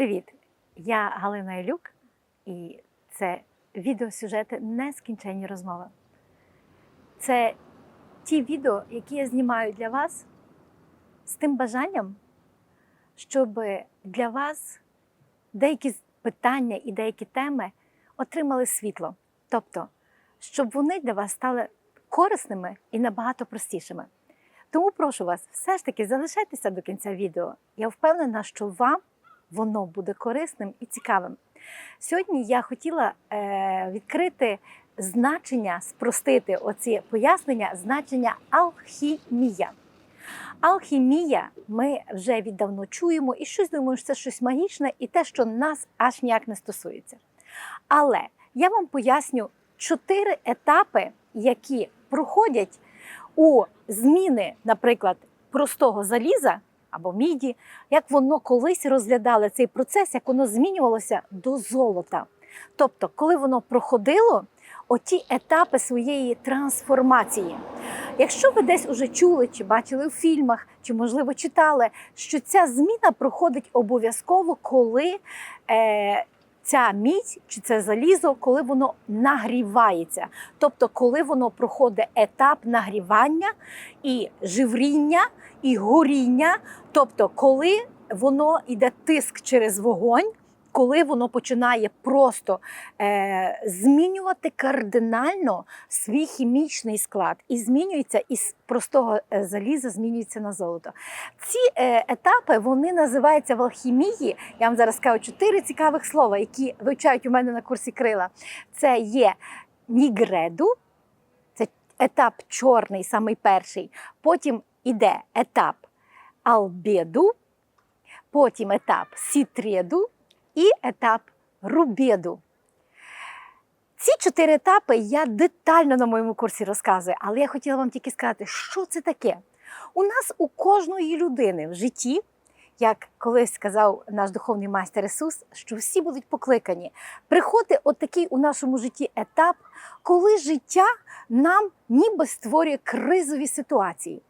Привіт! Я Галина Ілюк, і це відеосюжети Нескінченні розмови. Це ті відео, які я знімаю для вас з тим бажанням, щоб для вас деякі питання і деякі теми отримали світло. Тобто, щоб вони для вас стали корисними і набагато простішими. Тому прошу вас, все ж таки залишайтеся до кінця відео. Я впевнена, що вам воно буде корисним і цікавим. Сьогодні я хотіла е, відкрити значення, спростити оці пояснення, значення алхімія. Алхімія ми вже віддавно чуємо і щось думаємо, що це щось магічне і те, що нас аж ніяк не стосується. Але я вам поясню чотири етапи, які проходять у зміни, наприклад, простого заліза або міді, як воно колись розглядало цей процес, як воно змінювалося до золота. Тобто, коли воно проходило оті етапи своєї трансформації. Якщо ви десь уже чули чи бачили в фільмах, чи, можливо, читали, що ця зміна проходить обов'язково, коли е, ця мідь чи це залізо, коли воно нагрівається. Тобто, коли воно проходить етап нагрівання і живріння, і горіння, тобто, коли воно йде тиск через вогонь. Коли воно починає просто е, змінювати кардинально свій хімічний склад і змінюється із простого е, заліза, змінюється на золото. Ці е, етапи вони називаються в алхімії. Я вам зараз скажу чотири цікавих слова, які вивчають у мене на курсі крила. Це є нігреду, це етап чорний, самий перший. Потім іде етап албеду, потім етап сітреду і етап рубеду. Ці чотири етапи я детально на моєму курсі розказую, але я хотіла вам тільки сказати, що це таке. У нас у кожної людини в житті, як колись сказав наш духовний майстер Ісус, що всі будуть покликані. Приходить от такий у нашому житті етап, коли життя нам ніби створює кризові ситуації.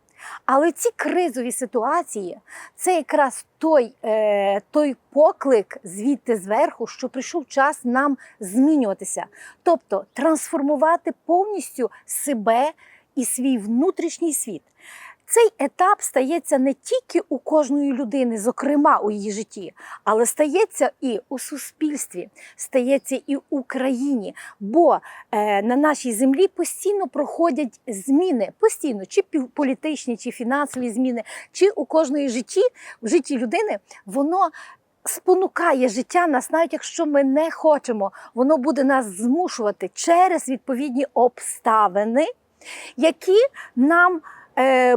Але ці кризові ситуації це якраз той, е, той поклик звідти зверху, що прийшов час нам змінюватися, тобто трансформувати повністю себе і свій внутрішній світ. Цей етап стається не тільки у кожної людини, зокрема у її житті, але стається і у суспільстві, стається і в Україні. Бо е, на нашій землі постійно проходять зміни, постійно, чи політичні, чи фінансові зміни, чи у кожної житті, в житті людини воно. Спонукає життя нас, навіть якщо ми не хочемо, воно буде нас змушувати через відповідні обставини, які нам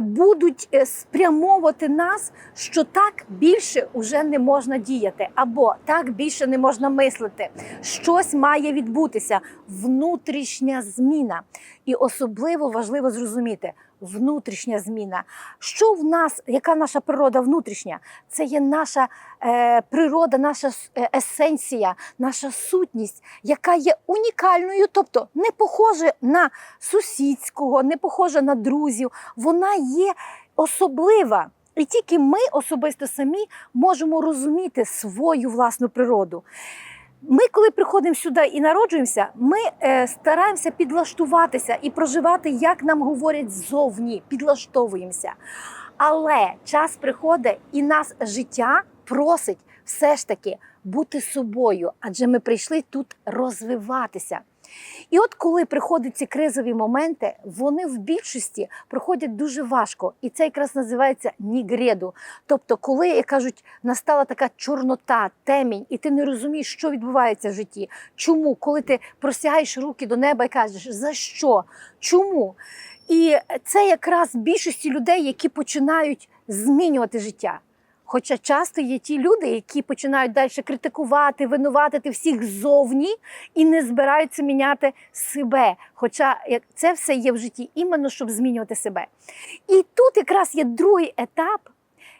будуть е, спрямовувати нас, що так більше вже не можна діяти, або так більше не можна мислити. Щось має відбутися. Внутрішня зміна. І особливо важливо зрозуміти внутрішня зміна. Що в нас, яка наша природа внутрішня? Це є наша е, природа, наша е, есенція, наша сутність, яка є унікальною, тобто не похожа на сусідського, не похожа на друзів. Вона є особлива. І тільки ми особисто самі можемо розуміти свою власну природу. Ми, коли приходимо сюди і народжуємося, ми е, стараємося підлаштуватися і проживати, як нам говорять ззовні, підлаштовуємося. Але час приходить, і нас життя просить все ж таки бути собою, адже ми прийшли тут розвиватися. І от коли приходять ці кризові моменти, вони в більшості проходять дуже важко. І це якраз називається нігреду. Тобто, коли, як кажуть, настала така чорнота, темінь, і ти не розумієш, що відбувається в житті. Чому? Коли ти простягаєш руки до неба і кажеш, за що? Чому? І це якраз більшості людей, які починають змінювати життя. Хоча часто є ті люди, які починають далі критикувати, винуватити всіх ззовні і не збираються міняти себе. Хоча це все є в житті іменно щоб змінювати себе. І тут якраз є другий етап,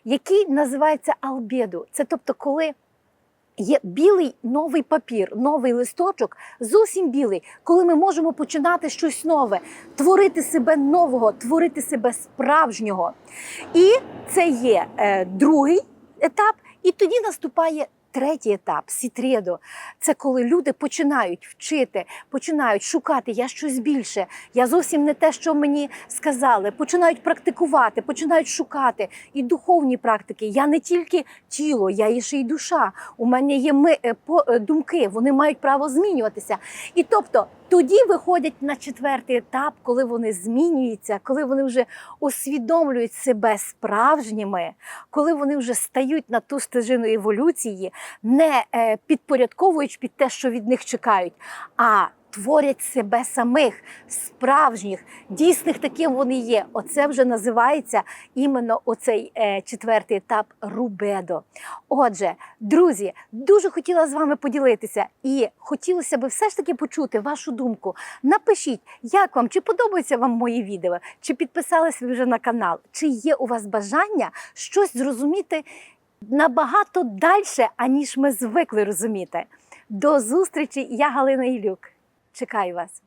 який називається албеду. Це тобто, коли є білий новий папір, новий листочок, зовсім білий, коли ми можемо починати щось нове, творити себе нового, творити себе справжнього. І це є е, другий етап, і тоді наступає третій етап сітрєдо це коли люди починають вчити, починають шукати я щось більше. Я зовсім не те, що мені сказали. Починають практикувати, починають шукати і духовні практики. Я не тільки тіло, я і ще й душа. У мене є ми е, е, думки, вони мають право змінюватися. І тобто тоді виходять на четвертий етап, коли вони змінюються, коли вони вже усвідомлюють себе справжніми, коли вони вже стають на ту стежину еволюції, не е, підпорядковуючи під те, що від них чекають, а творять себе самих, справжніх, дійсних, таким вони є. Оце вже називається іменно оцей е, четвертий етап рубедо. Отже, друзі, дуже хотіла з вами поділитися і хотілося б все ж таки почути вашу думку. Напишіть, як вам, чи подобаються вам мої відео, чи підписались ви вже на канал, чи є у вас бажання щось зрозуміти набагато далі, аніж ми звикли розуміти. До зустрічі, я Галина Ілюк. Чекаю вас.